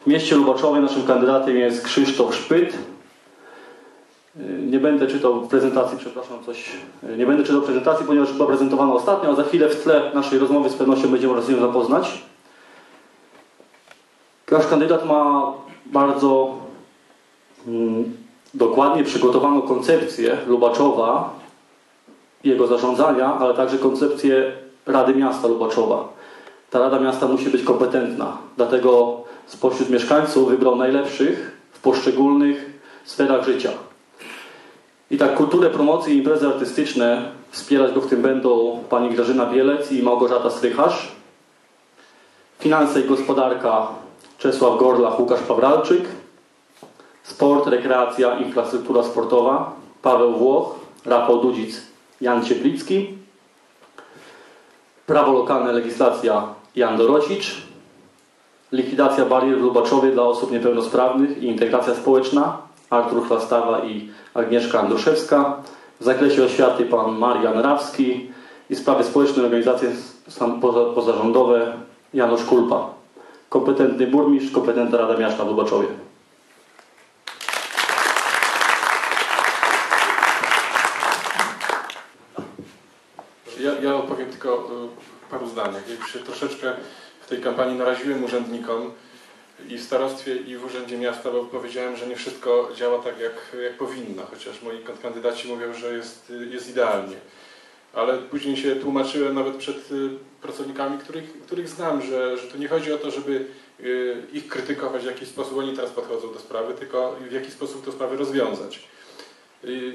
W mieście Lubaczowie naszym kandydatem jest Krzysztof Szpyt. Nie będę czytał prezentacji, przepraszam, coś. Nie będę czytał prezentacji, ponieważ była prezentowana ostatnio, a za chwilę w tle naszej rozmowy z pewnością będziemy z nią zapoznać. Nasz kandydat ma bardzo mm, dokładnie przygotowaną koncepcję Lubaczowa, jego zarządzania, ale także koncepcję Rady Miasta Lubaczowa. Ta Rada Miasta musi być kompetentna, dlatego spośród mieszkańców wybrał najlepszych w poszczególnych sferach życia. I tak kulturę promocji i imprezy artystyczne wspierać go w tym będą pani Grażyna Bielec i Małgorzata Strycharz. Finanse i gospodarka Czesław Gorlach, Łukasz Pawralczyk. Sport, rekreacja, infrastruktura sportowa Paweł Włoch, Rafał Dudzic, Jan Cieplicki. Prawo lokalne, legislacja Jan Dorocicz. Likwidacja barier w Lubaczowie dla osób niepełnosprawnych i integracja społeczna Artur Chlastawa i Agnieszka Andruszewska. W zakresie oświaty pan Marian Rawski i sprawy społeczne organizacje pozarządowe Janusz Kulpa. Kompetentny burmistrz, kompetentna Rada Miasta w Lubaczowie. Ja, ja opowiem tylko w paru zdaniach. Ja się troszeczkę w tej kampanii naraziłem urzędnikom i w starostwie, i w Urzędzie Miasta, bo powiedziałem, że nie wszystko działa tak, jak, jak powinno, chociaż moi kandydaci mówią, że jest, jest idealnie. Ale później się tłumaczyłem nawet przed y, pracownikami, których, których znam, że, że tu nie chodzi o to, żeby y, ich krytykować w jakiś sposób, oni teraz podchodzą do sprawy, tylko w jaki sposób tę sprawę rozwiązać.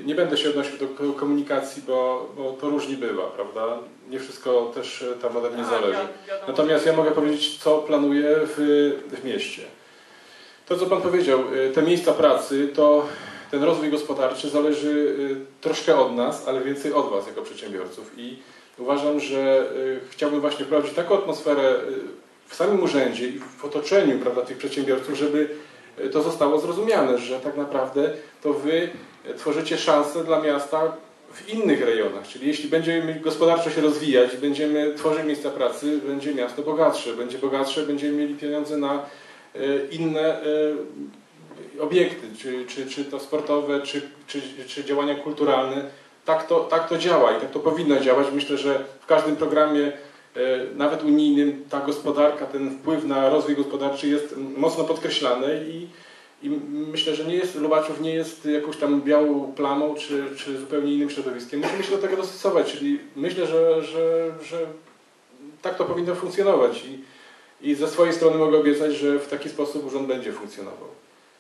Nie będę się odnosił do komunikacji, bo, bo to różnie bywa, prawda? Nie wszystko też tam ode mnie zależy. Natomiast ja mogę powiedzieć, co planuję w, w mieście. To, co Pan powiedział, y, te miejsca pracy, to ten rozwój gospodarczy zależy y, troszkę od nas, ale więcej od Was jako przedsiębiorców. I uważam, że y, chciałbym właśnie wprowadzić taką atmosferę w samym urzędzie i w otoczeniu prawda, tych przedsiębiorców, żeby to zostało zrozumiane, że tak naprawdę to Wy tworzycie szanse dla miasta w innych rejonach. Czyli jeśli będziemy gospodarczo się rozwijać, będziemy tworzyć miejsca pracy, będzie miasto bogatsze. Będzie bogatsze, będziemy mieli pieniądze na e, inne obiekty, czy, czy, czy to sportowe, czy, czy, czy działania kulturalne. Tak to, tak to działa i tak to powinno działać. Myślę, że w każdym programie, nawet unijnym, ta gospodarka, ten wpływ na rozwój gospodarczy jest mocno podkreślany i i myślę, że nie jest, Lubaczów nie jest jakąś tam białą plamą czy, czy zupełnie innym środowiskiem. Musimy się do tego dostosować, czyli myślę, że, że, że tak to powinno funkcjonować i, i ze swojej strony mogę obiecać, że w taki sposób urząd będzie funkcjonował.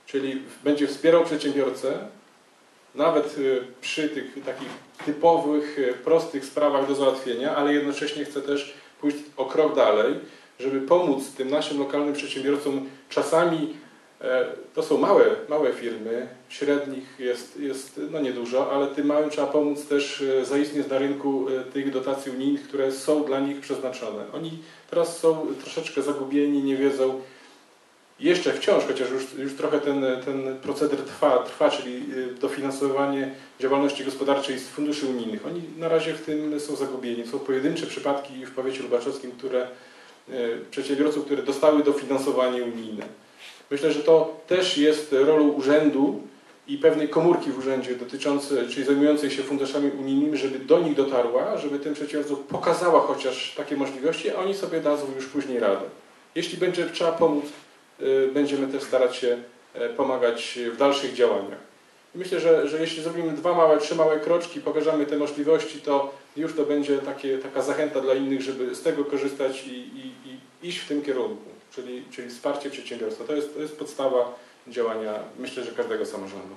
Czyli będzie wspierał przedsiębiorcę, nawet y, przy tych takich typowych, y, prostych sprawach do załatwienia, ale jednocześnie chce też pójść o krok dalej, żeby pomóc tym naszym lokalnym przedsiębiorcom czasami E, to są małe, małe firmy, średnich jest, jest no niedużo, ale tym małym trzeba pomóc też e, zaistnieć na rynku e, tych dotacji unijnych, które są dla nich przeznaczone. Oni teraz są troszeczkę zagubieni, nie wiedzą, jeszcze wciąż, chociaż już, już trochę ten, ten proceder trwa, trwa, czyli dofinansowanie działalności gospodarczej z funduszy unijnych. Oni na razie w tym są zagubieni. Są pojedyncze przypadki w powiecie lubaczowskim, które, przedsiębiorców, które dostały dofinansowanie unijne. Myślę, że to też jest rolą urzędu i pewnej komórki w urzędzie dotyczącej, czyli zajmującej się funduszami unijnymi, żeby do nich dotarła, żeby tym przedsiębiorcom pokazała chociaż takie możliwości, a oni sobie dadzą już później radę. Jeśli będzie trzeba pomóc, y, będziemy też starać się e, pomagać w dalszych działaniach. myślę, że, że jeśli zrobimy dwa małe, trzy małe kroczki, pokażemy te możliwości, to już to będzie takie, taka zachęta dla innych, żeby z tego korzystać i, i, i iść w tym kierunku czyli, czyli wsparcie przedsiębiorstwa. To jest, to jest podstawa działania, myślę, że każdego samorządu.